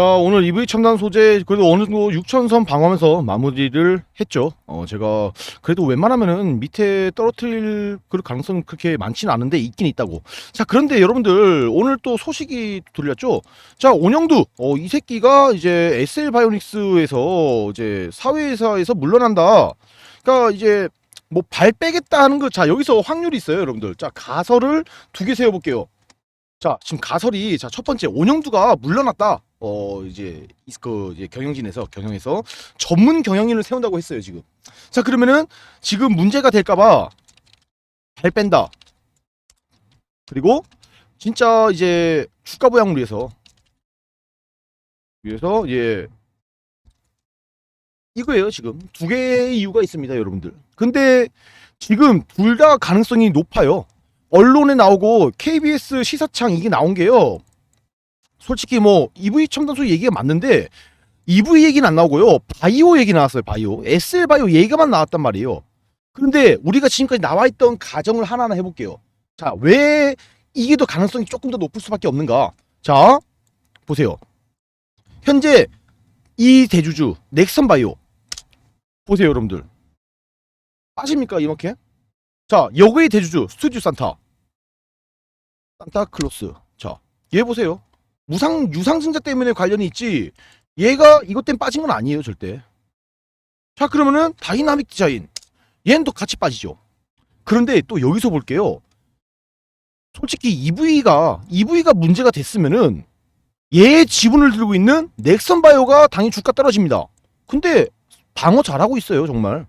자 오늘 EV 첨단 소재 그래도 어느 정도 6천선 방어하면서 마무리를 했죠. 어 제가 그래도 웬만하면은 밑에 떨어뜨릴 그럴 가능성은 그렇게 많지는 않은데 있긴 있다고. 자 그런데 여러분들 오늘 또 소식이 들렸죠. 자 온영두 어, 이 새끼가 이제 SL 바이오닉스에서 이제 사회회사에서 물러난다. 그러니까 이제 뭐 발 빼겠다 하는 거 자 여기서 확률이 있어요 여러분들. 자 가설을 두 개 세워볼게요. 자 지금 가설이 자 첫 번째 온영두가 물러났다. 어 이제 이- 그 이제 경영진에서 경영에서 전문 경영인을 세운다고 했어요 지금. 자 그러면은 지금 문제가 될까봐 발 뺀다. 그리고 진짜 이제 주가 부양을 위해서 위해서 예 이거예요 지금 두 개의 이유가 있습니다 여러분들. 근데 지금 둘 다 가능성이 높아요. 언론에 나오고 KBS 시사창 이게 나온 게요. 솔직히 뭐 EV 첨단소 얘기가 맞는데 EV 얘기는 안 나오고요. 바이오 얘기 나왔어요. 바이오. SL 바이오 얘기만 나왔단 말이에요. 그런데 우리가 지금까지 나와 있던 가정을 하나하나 해볼게요. 자, 왜 이게 더 가능성이 조금 더 높을 수밖에 없는가? 자, 보세요. 현재 이 대주주 넥선 바이오 보세요, 여러분들. 빠집니까 이렇게? 자, 여기의 대주주 스튜디오 산타 산타클로스. 자, 얘 보세요. 무상 유상증자 때문에 관련이 있지. 얘가 이것 때문에 빠진 건 아니에요, 절대. 자, 그러면은 다이나믹 디자인. 얘는 또 같이 빠지죠. 그런데 또 여기서 볼게요. 솔직히 EV가 EV가 문제가 됐으면은 얘의 지분을 들고 있는 넥선 바이오가 당연히 주가 떨어집니다. 근데 방어 잘하고 있어요, 정말.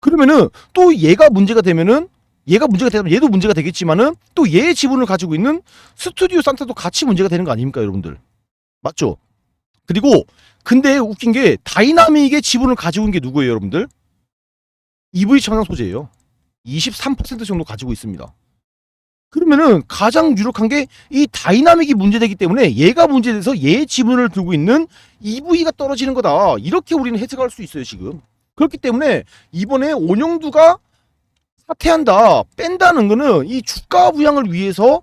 그러면은 또 얘가 문제가 되면은 얘가 문제가 되면 얘도 문제가 되겠지만은 또 얘의 지분을 가지고 있는 스튜디오 산타도 같이 문제가 되는 거 아닙니까, 여러분들? 맞죠? 그리고 근데 웃긴 게 다이나믹의 지분을 가지고 있는 게 누구예요, 여러분들? EV 청량 소재예요. 23% 정도 가지고 있습니다. 그러면은 가장 유력한 게 이 다이나믹이 문제되기 때문에 얘가 문제돼서 얘의 지분을 들고 있는 EV가 떨어지는 거다. 이렇게 우리는 해석할 수 있어요, 지금. 그렇기 때문에 이번에 온영두가 사퇴한다, 뺀다는 거는 이 주가 부양을 위해서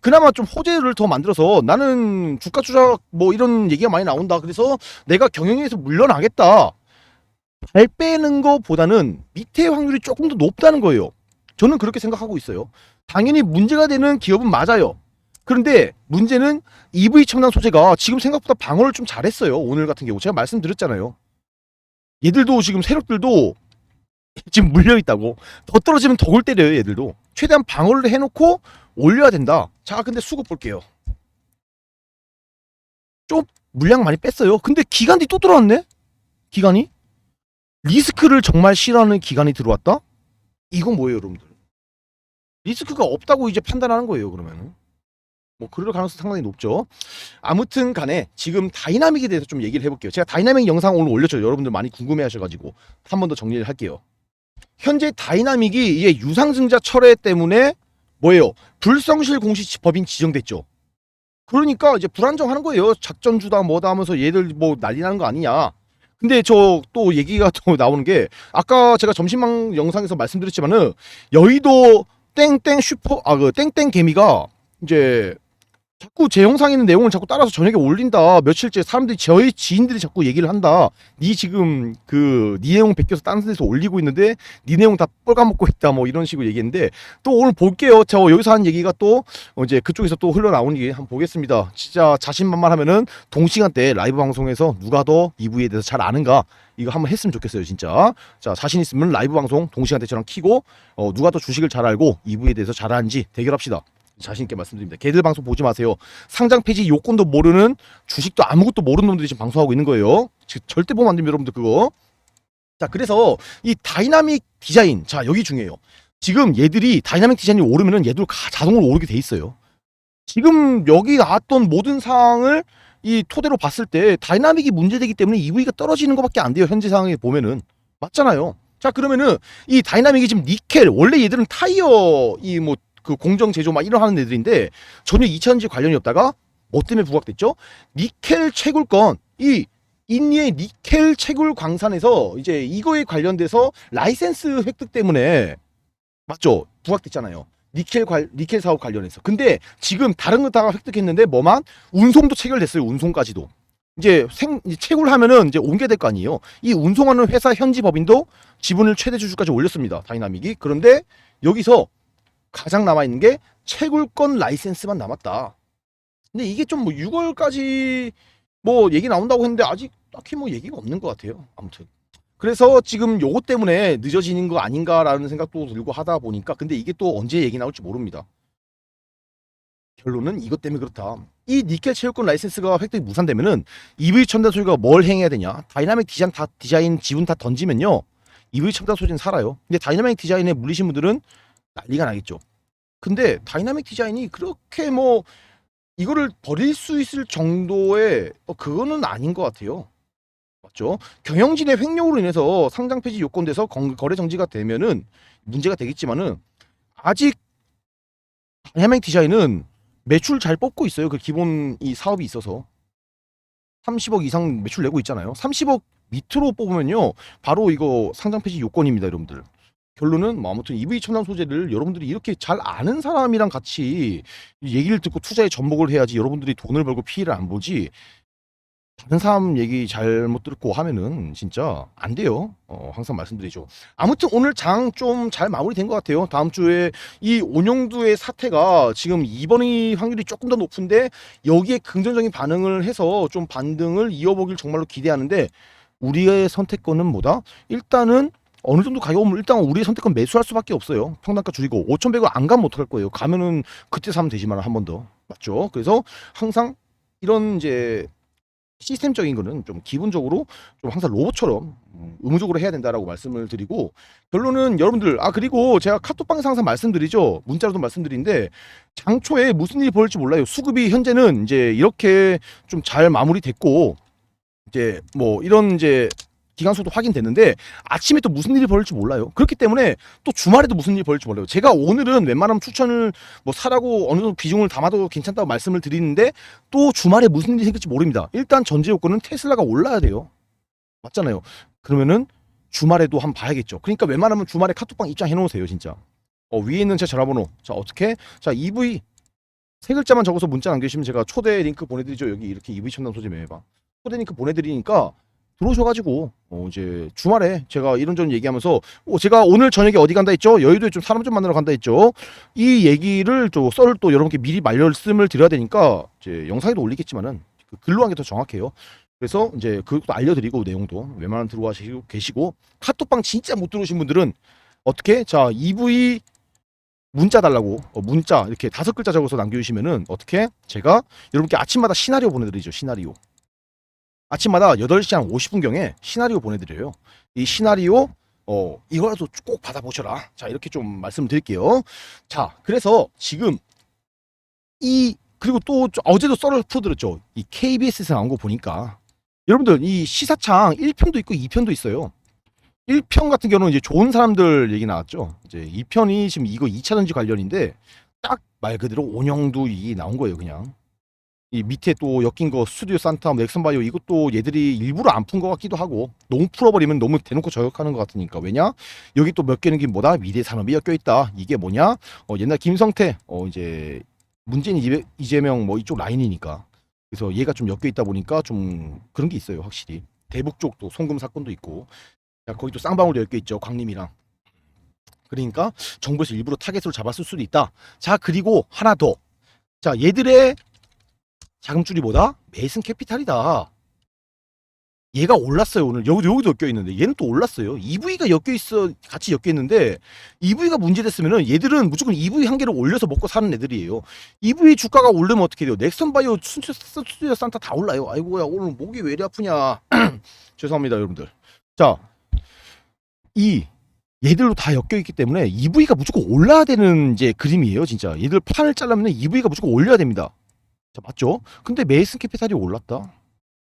그나마 좀 호재를 더 만들어서 나는 주가 조작 뭐 이런 얘기가 많이 나온다. 그래서 내가 경영에서 물러나겠다. 발 빼는 거보다는 밑에 확률이 조금 더 높다는 거예요. 저는 그렇게 생각하고 있어요. 당연히 문제가 되는 기업은 맞아요. 그런데 문제는 EV 첨단 소재가 지금 생각보다 방어를 좀 잘했어요. 오늘 같은 경우 제가 말씀드렸잖아요. 얘들도 지금 세력들도 지금 물려 있다고. 더 떨어지면 덕을 때려요 얘들도. 최대한 방어를 해놓고 올려야 된다. 자 근데 수급 볼게요. 좀 물량 많이 뺐어요. 근데 기간이 또 들어왔네? 기간이? 리스크를 정말 싫어하는 기간이 들어왔다? 이건 뭐예요 여러분들? 리스크가 없다고 이제 판단하는 거예요 그러면은. 뭐 그럴 가능성 상당히 높죠. 아무튼 간에 지금 다이나믹에 대해서 좀 얘기를 해볼게요. 제가 다이나믹 영상 오늘 올렸죠. 여러분들 많이 궁금해 하셔가지고. 한 번 더 정리를 할게요 현재 다이나믹이 이게 유상증자 철회 때문에 뭐예요? 불성실 공시 법인 지정됐죠. 그러니까 이제 불안정하는 거예요. 작전주다 뭐다 하면서 얘들 뭐 난리 나는 거 아니냐. 근데 저 또 얘기가 또 나오는 게 아까 제가 점심방 영상에서 말씀드렸지만은 여의도 땡땡 슈퍼 아 그 땡땡 개미가 이제 자꾸 제 영상에 있는 내용을 자꾸 따라서 저녁에 올린다. 며칠째 사람들이 저희 지인들이 자꾸 얘기를 한다. 니 지금 그 니 내용 베껴서 다른 데서 올리고 있는데 니 내용 다 뻘가먹고 있다. 뭐 이런 식으로 얘기했는데 또 오늘 볼게요. 저 여기서 한 얘기가 또 어, 이제 그쪽에서 또 흘러나오는 게 한번 보겠습니다. 진짜 자신만만하면은 동시간대 라이브 방송에서 누가 더 EV에 대해서 잘 아는가 이거 한번 했으면 좋겠어요. 진짜. 자 자신 있으면 라이브 방송 동시간대 저랑 키고 어, 누가 더 주식을 잘 알고 EV에 대해서 잘 아는지 대결합시다. 자신 있게 말씀드립니다. 걔들 방송 보지 마세요. 상장 폐지 요건도 모르는 주식도 아무것도 모르는 놈들이 지금 방송하고 있는 거예요. 절대 보면 안 됩니다, 여러분들 그거. 자, 그래서 이 다이나믹 디자인, 자 여기 중요해요. 지금 얘들이 다이나믹 디자인이 오르면은 얘들 가 자동으로 오르게 돼 있어요. 지금 여기 나왔던 모든 사항을 이 토대로 봤을 때 다이나믹이 문제되기 때문에 EV가 떨어지는 것밖에 안 돼요. 현재 상황에 보면은 맞잖아요. 자 그러면은 이 다이나믹이 지금 니켈 원래 얘들은 타이어 이 뭐 그 공정 제조 막 이런 하는 애들인데 전혀 2차전지 관련이 없다가 뭐 때문에 부각됐죠? 니켈 채굴건 이 인니의 니켈 채굴 광산에서 이제 이거에 관련돼서 라이센스 획득 때문에 맞죠? 부각됐잖아요. 니켈 관 니켈 사업 관련해서. 근데 지금 다른 거 다 획득했는데 뭐만 운송도 체결됐어요. 운송까지도. 이제 생 이제 채굴 하면은 이제 옮겨야 될 거 아니에요. 이 운송하는 회사 현지 법인도 지분을 최대 주주까지 올렸습니다. 다이나믹이. 그런데 여기서 가장 남아 있는 게 채굴권 라이센스만 남았다. 근데 이게 좀 뭐 6월까지 뭐 얘기 나온다고 했는데 아직 딱히 뭐 얘기가 없는 것 같아요. 아무튼. 그래서 지금 요거 때문에 늦어지는 거 아닌가라는 생각도 들고 하다 보니까 근데 이게 또 언제 얘기 나올지 모릅니다. 결론은 이것 때문에 그렇다. 이 니켈 채굴권 라이센스가 획득이 무산되면은 EV 첨단 소재가 뭘 행해야 되냐? 다이나믹 디자인 다 디자인 지분 다 던지면요. EV 첨단 소재는 살아요. 근데 다이나믹 디자인에 물리신 분들은 난리가 나겠죠. 근데 다이나믹 디자인이 그렇게 뭐 이거를 버릴 수 있을 정도의 어, 그거는 아닌 것 같아요. 맞죠? 경영진의 횡령으로 인해서 상장 폐지 요건돼서 건- 거래 정지가 되면은 문제가 되겠지만은 아직 다이나믹 디자인은 매출 잘 뽑고 있어요. 그 기본 이 사업이 있어서 30억 이상 매출 내고 있잖아요. 30억 밑으로 뽑으면요, 바로 이거 상장 폐지 요건입니다, 여러분들. 결론은 뭐 아무튼 EV 첨단 소재를 여러분들이 이렇게 잘 아는 사람이랑 같이 얘기를 듣고 투자에 접목을 해야지 여러분들이 돈을 벌고 피해를 안 보지 다른 사람 얘기 잘못 듣고 하면은 진짜 안 돼요. 어, 항상 말씀드리죠. 아무튼 오늘 장 좀 잘 마무리된 것 같아요. 다음 주에 이 온영두의 사태가 지금 2번의 확률이 조금 더 높은데 여기에 긍정적인 반응을 해서 좀 반등을 이어보길 정말로 기대하는데 우리의 선택권은 뭐다? 일단은 어느 정도 가격 오면 일단 우리의 선택권 매수할 수밖에 없어요. 평단가 줄이고 5,100원 안 가면 어떡할 거예요? 가면은 그때 사면 되지만 한 번 더. 맞죠? 그래서 항상 이런 이제 시스템적인 거는 좀 기본적으로 좀 항상 로봇처럼 음, 의무적으로 해야 된다라고 말씀을 드리고 결론은 여러분들 아 그리고 제가 카톡방에서 항상 말씀드리죠 문자로도 말씀드리는데 장초에 무슨 일이 벌일지 몰라요 수급이 현재는 이제 이렇게 좀 잘 마무리됐고 이제 뭐 이런 이제 기간소도 확인됐는데 아침에 또 무슨 일이 벌일지 몰라요 그렇기 때문에 또 주말에도 무슨 일이 벌일지 몰라요 제가 오늘은 웬만하면 추천을 뭐 사라고 어느 정도 비중을 담아도 괜찮다고 말씀을 드리는데 또 주말에 무슨 일이 생길지 모릅니다. 일단 전제 요건은 테슬라가 올라야 돼요. 맞잖아요. 그러면은 주말에도 한번 봐야겠죠. 그러니까 웬만하면 주말에 카톡방 입장해 놓으세요, 진짜. 어, 위에 있는 제 전화번호. 자, 어떻게? 자, EV 세 글자만 적어서 문자 남겨주시면 제가 초대 링크 보내드리죠. 여기 이렇게 EV 첨단 소재 매매방. 초대 링크 보내드리니까 들어오셔가지고 어, 이제 주말에 제가 이런저런 얘기하면서 어, 제가 오늘 저녁에 어디 간다 했죠? 여의도에 좀 사람 좀 만나러 간다 했죠? 이 얘기를 또 썰을 또 여러분께 미리 말씀을 드려야 되니까 이제 영상에도 올리겠지만은 그 글로 한 게 더 정확해요. 그래서 이제 그것도 알려드리고 내용도 웬만하면 들어가시고 계시고 카톡방 진짜 못 들어오신 분들은 어떻게 자 EV 문자 달라고 어, 문자 이렇게 다섯 글자 적어서 남겨주시면은 어떻게 제가 여러분께 아침마다 시나리오 보내드리죠 시나리오 아침마다 8시 한 50분경에 시나리오 보내드려요. 이 시나리오 어 이거라도 꼭 받아보셔라. 자 이렇게 좀 말씀드릴게요. 자 그래서 지금 이 그리고 또 저- 어제도 썰을 풀어드렸죠. 이 KBS에서 나온 거 보니까. 여러분들 이 시사창 1편도 있고 2편도 있어요. 1편 같은 경우는 이제 좋은 사람들 얘기 나왔죠. 이제 2편이 지금 이거 2차 전지 관련인데 딱 말 그대로 온영도 이 나온 거예요 그냥 이 밑에 또 엮인 거 스튜디오 산타 넥슨바이오 이것도 얘들이 일부러 안 푼 것 같기도 하고 너무 풀어버리면 너무 대놓고 저격하는 것 같으니까. 왜냐? 여기 또 몇 개는 게 뭐다? 미래 산업이 엮여 있다. 이게 뭐냐? 어 옛날 김성태 어 이제 문재인 이재- 이재명 뭐 이쪽 라인이니까. 그래서 얘가 좀 엮여 있다 보니까 좀 그런 게 있어요 확실히. 대북 쪽도 송금 사건도 있고. 야, 거기 또 쌍방울도 엮여 있죠 광림이랑. 그러니까 정부에서 일부러 타겟으로 잡았을 수도 있다. 자 그리고 하나 더자 얘들의 자금줄이 뭐다? 메이슨 캐피탈이다. 얘가 올랐어요 오늘 여기 여기도 엮여 있는데 얘는 또 올랐어요. EV가 엮여 있어 같이 엮여 있는데 EV가 문제됐으면은 얘들은 무조건 EV 한 개를 올려서 먹고 사는 애들이에요. EV 주가가 오르면 어떻게 돼요? 넥슨바이오 스튜디오 산타 다 올라요. 아이고야 오늘 목이 왜 이리 아프냐? 죄송합니다 여러분들. 자, 이 얘들로 다 엮여 있기 때문에 EV가 무조건 올라야 되는 이제 그림이에요 진짜. 얘들 판을 잘라면 EV가 무조건 올려야 됩니다. 자, 맞죠? 근데 메이슨 캐피탈이 올랐다.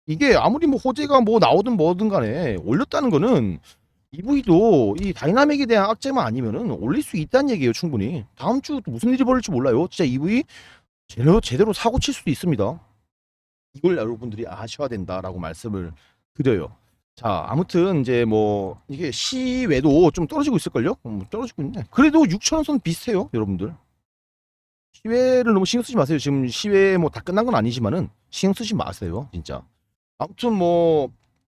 이게 아무리 뭐 호재가 뭐 나오든 뭐든 간에 올렸다는 거는 EV도 이 다이나믹에 대한 악재만 아니면은 올릴 수 있다는 얘기예요, 충분히. 다음 주 무슨 일이 벌일지 몰라요. 진짜 EV 제대로 제대로 사고 칠 수도 있습니다. 이걸 여러분들이 아셔야 된다라고 말씀을 드려요. 자, 아무튼 이제 뭐 이게 시외도 좀 떨어지고 있을걸요? 음, 떨어지고 있네. 그래도 6천원 선 비슷해요, 여러분들. 시외를 너무 신경 쓰지 마세요. 지금 시외 뭐 다 끝난 건 아니지만은 신경 쓰지 마세요, 진짜. 아무튼 뭐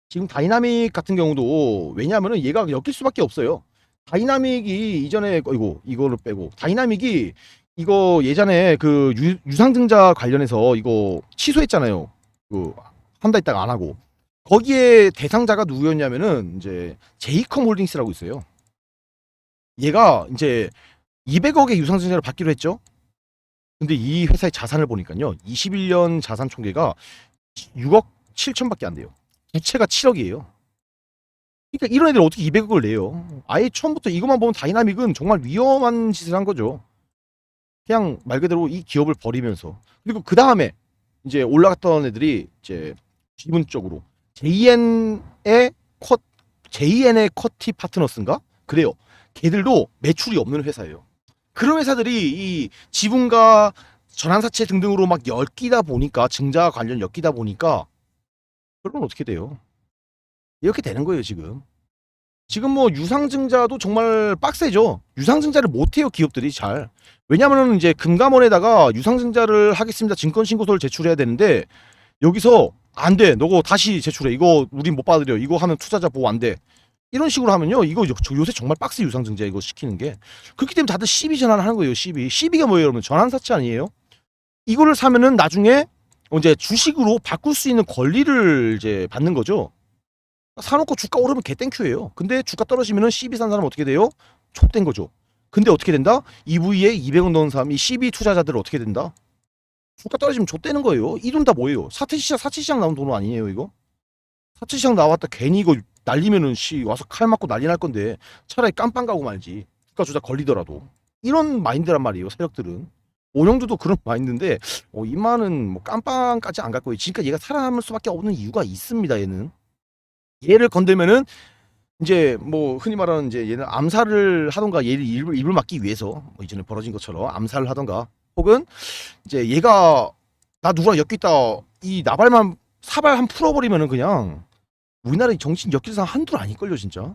지금 다이나믹 같은 경우도 왜냐하면은 얘가 엮일 수밖에 없어요. 다이나믹이 이전에 이거 이거를 빼고 다이나믹이 이거 예전에 그 유, 유상증자 관련해서 이거 취소했잖아요. 그한달 있다가 안 하고 거기에 대상자가 누구였냐면은 이제 제이컴 홀딩스라고 있어요. 얘가 이제 200억의 유상증자를 받기로 했죠. 근데 이 회사의 자산을 보니까요. 21년 자산 총계가 6억 7천밖에 안 돼요. 부채가 7억이에요. 그러니까 이런 애들 어떻게 200억을 내요? 아예 처음부터 이것만 보면 다이나믹은 정말 위험한 짓을 한 거죠. 그냥 말 그대로 이 기업을 버리면서 그리고 그 다음에 이제 올라갔던 애들이 이제 기본적으로 JN의 컷 JN의 커티 파트너스인가? 그래요. 걔들도 매출이 없는 회사예요. 그런 회사들이 이 지분과 전환사채 등등으로 막 엮이다 보니까 증자 관련 엮이다 보니까 그러면 어떻게 돼요? 이렇게 되는 거예요 지금. 지금 뭐 유상증자도 정말 빡세죠. 유상증자를 못해요 기업들이 잘. 왜냐면은 이제 금감원에다가 유상증자를 하겠습니다 증권신고서를 제출해야 되는데 여기서 안 돼. 너거 다시 제출해. 이거 우린 못 받으려. 이거 하면 투자자 보호 안 돼. 이런 식으로 하면요. 이거 요새 정말 빡세 유상 증자 이거 시키는 게. 그렇기 때문에 다들 12 전환을 하는 거예요. 12. 12가 뭐예요, 여러분? 전환 사채 아니에요? 이거를 사면은 나중에 이제 주식으로 바꿀 수 있는 권리를 이제 받는 거죠. 사놓고 주가 오르면 개땡큐예요. 근데 주가 떨어지면은 12산 사람 어떻게 돼요? 촉된 거죠. 근데 어떻게 된다? EV에 200원 넣은 사람이 12 투자자들 어떻게 된다? 주가 떨어지면 좆되는 거예요. 이 돈 다 뭐예요? 사채시장 사채시장 나온 돈 아니에요 이거? 사채시장 나왔다 괜히 이거 날리면은 씨 와서 칼 맞고 난리 날 건데 차라리 깜빵 가고 말지. 주가 조작 걸리더라도 이런 마인드란 말이에요 세력들은. 오영주도 그런 마인드인데 어, 이만은 뭐 깜빵까지 안 갈 거예요. 지금까지 얘가 살아남을 수밖에 없는 이유가 있습니다. 얘는 얘를 건들면은 이제 뭐 흔히 말하는 이제 얘는 암살을 하던가 얘를 입을, 입을 막기 위해서 뭐 이전에 벌어진 것처럼 암살을 하던가 혹은 이제 얘가 나 누구랑 엮여 있다 이 나발만 사발 한 풀어버리면은 그냥 우리나라 엮일 사람 한둘 아닐걸요 진짜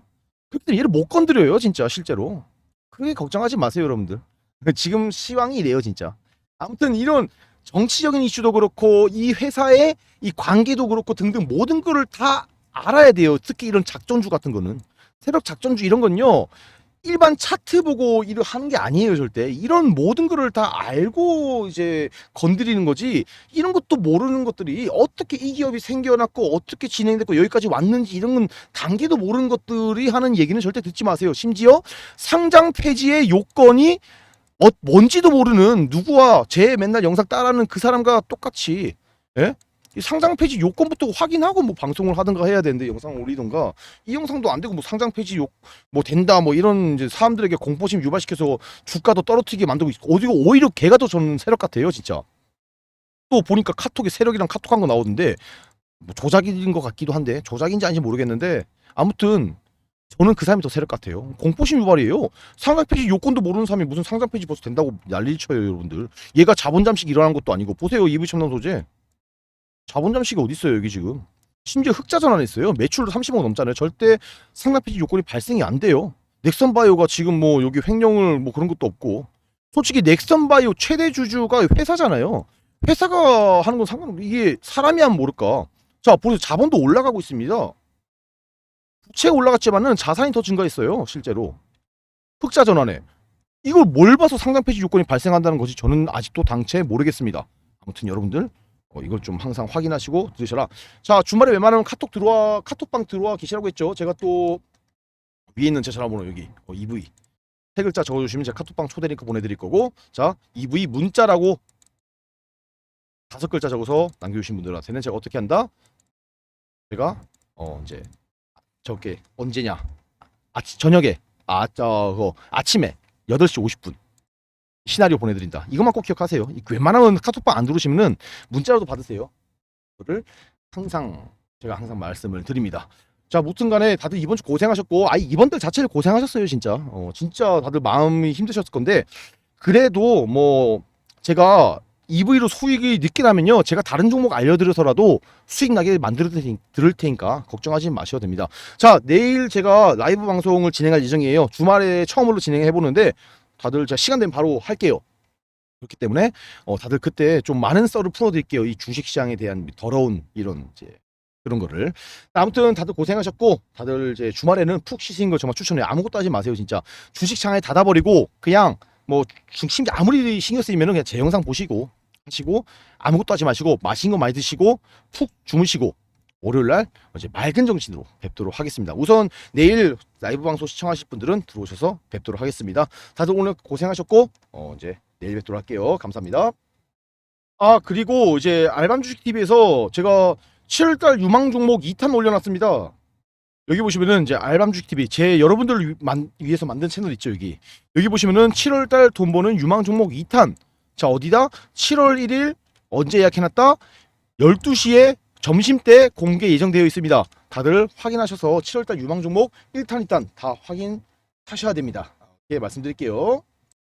그렇기 때문에 얘를 못 건드려요 진짜 실제로 그게 걱정하지 마세요 여러분들 지금 시황이 이래요 진짜 아무튼 이런 정치적인 이슈도 그렇고 이 회사의 이 관계도 그렇고 등등 모든 거를 다 알아야 돼요. 특히 이런 작전주 같은 거는 세력 작전주 이런 건요. 일반 차트 보고 일을 하는 게 아니에요, 절대. 이런 모든 거를 다 알고 이제 건드리는 거지. 이런 것도 모르는 것들이 어떻게 이 기업이 생겨났고 어떻게 진행됐고 여기까지 왔는지 이런 건 단계도 모르는 것들이 하는 얘기는 절대 듣지 마세요. 심지어 상장 폐지의 요건이 어, 뭔지도 모르는 누구와 제 맨날 영상 따라하는 그 사람과 똑같이 예? 이 상장 폐지 요건부터 확인하고 뭐 방송을 하든가 해야 되는데 영상을 올리던가 이 영상도 안 되고 뭐 상장 폐지 요 뭐 된다 뭐 이런 이제 사람들에게 공포심 유발시켜서 주가도 떨어뜨리게 만들고 어디고 오히려 걔가 더 저는 세력 같아요 진짜. 또 보니까 카톡에 세력이랑 카톡한 거 나오던데 뭐 조작인 것 같기도 한데 조작인지 아닌지 모르겠는데 아무튼 저는 그 사람이 더 세력 같아요. 공포심 유발이에요. 상장 폐지 요건도 모르는 사람이 무슨 상장 폐지 벌써 된다고 난리를 쳐요 여러분들. 얘가 자본 잠식 일어난 것도 아니고 보세요 이브 첨단 소재 자본 잠식이 어디 있어요 여기 지금? 심지어 흑자 전환했어요. 매출도 30억 넘잖아요. 절대 상장 폐지 요건이 발생이 안 돼요. 넥선 바이오가 지금 뭐 여기 횡령을 뭐 그런 것도 없고. 솔직히 넥선 바이오 최대 주주가 회사잖아요. 회사가 하는 건 상관 이게 사람이 하면 모를까. 자 보세요. 자본도 올라가고 있습니다. 부채 올라갔지만은 자산이 더 증가했어요 실제로. 흑자 전환에. 이걸 뭘 봐서 상장 폐지 요건이 발생한다는 것이 저는 아직도 당체 모르겠습니다. 아무튼 여러분들 어, 이걸 좀 항상 확인하시고 들으셔라. 자 주말에 웬만하면 카톡 들어와 카톡방 들어와 계시라고 했죠. 제가 또 위에 있는 제 전화번호 여기 어, EV 세 글자 적어주시면 제가 카톡방 초대 링크 보내드릴 거고 자 EV 문자라고 다섯 글자 적어서 남겨주신 분들한테는 제가 어떻게 한다? 제가 어 이제 저게 언제냐? 아침 저녁에 아저 아침에 8시 50분 시나리오 보내드린다. 이것만 꼭 기억하세요. 이 웬만하면 카톡방 안 들어오시면은 문자라도 받으세요. 그거를 항상 제가 항상 말씀을 드립니다. 자, 무튼 간에 다들 이번 주 고생하셨고, 아이 이번 달 자체를 고생하셨어요, 진짜. 어, 진짜 다들 마음이 힘드셨을 건데, 그래도 뭐 제가 EV로 수익이 늦게 나면요, 제가 다른 종목 알려드려서라도 수익 나게 만들어 드릴 테니까 걱정하지 마셔도 됩니다. 자, 내일 제가 라이브 방송을 진행할 예정이에요. 주말에 처음으로 진행해 보는데, 다들 제가 시간 되면 바로 할게요. 그렇기 때문에 어, 다들 그때 좀 많은 썰을 풀어드릴게요. 이 주식시장에 대한 더러운 이런 이제 그런 거를. 아무튼 다들 고생하셨고 다들 이제 주말에는 푹 쉬시는 거 정말 추천해요. 아무것도 하지 마세요 진짜. 주식 창에 닫아버리고 그냥 뭐 중심 아무리 신경 쓰이면은 그냥 제 영상 보시고 하시고 아무것도 하지 마시고 맛있는 거 많이 드시고 푹 주무시고 월요일 날 이제 맑은 정신으로 뵙도록 하겠습니다. 우선 내일 라이브 방송 시청하실 분들은 들어오셔서 뵙도록 하겠습니다. 다들 오늘 고생하셨고 어 이제 내일 뵙도록 할게요. 감사합니다. 아 그리고 이제 알밤 주식 TV에서 제가 7월달 유망 종목 2탄 올려놨습니다. 여기 보시면은 이제 알밤 주식 TV 제 여러분들을 위- 만- 위해서 만든 채널 있죠 여기 여기 보시면은 7월달 돈 버는 유망 종목 2탄 자 어디다 7월 1일 언제 예약해놨다 12시에 점심 때 공개 예정되어 있습니다. 다들 확인하셔서 7월달 유망 종목 1탄 2탄 다 확인하셔야 됩니다. 이렇게 말씀드릴게요.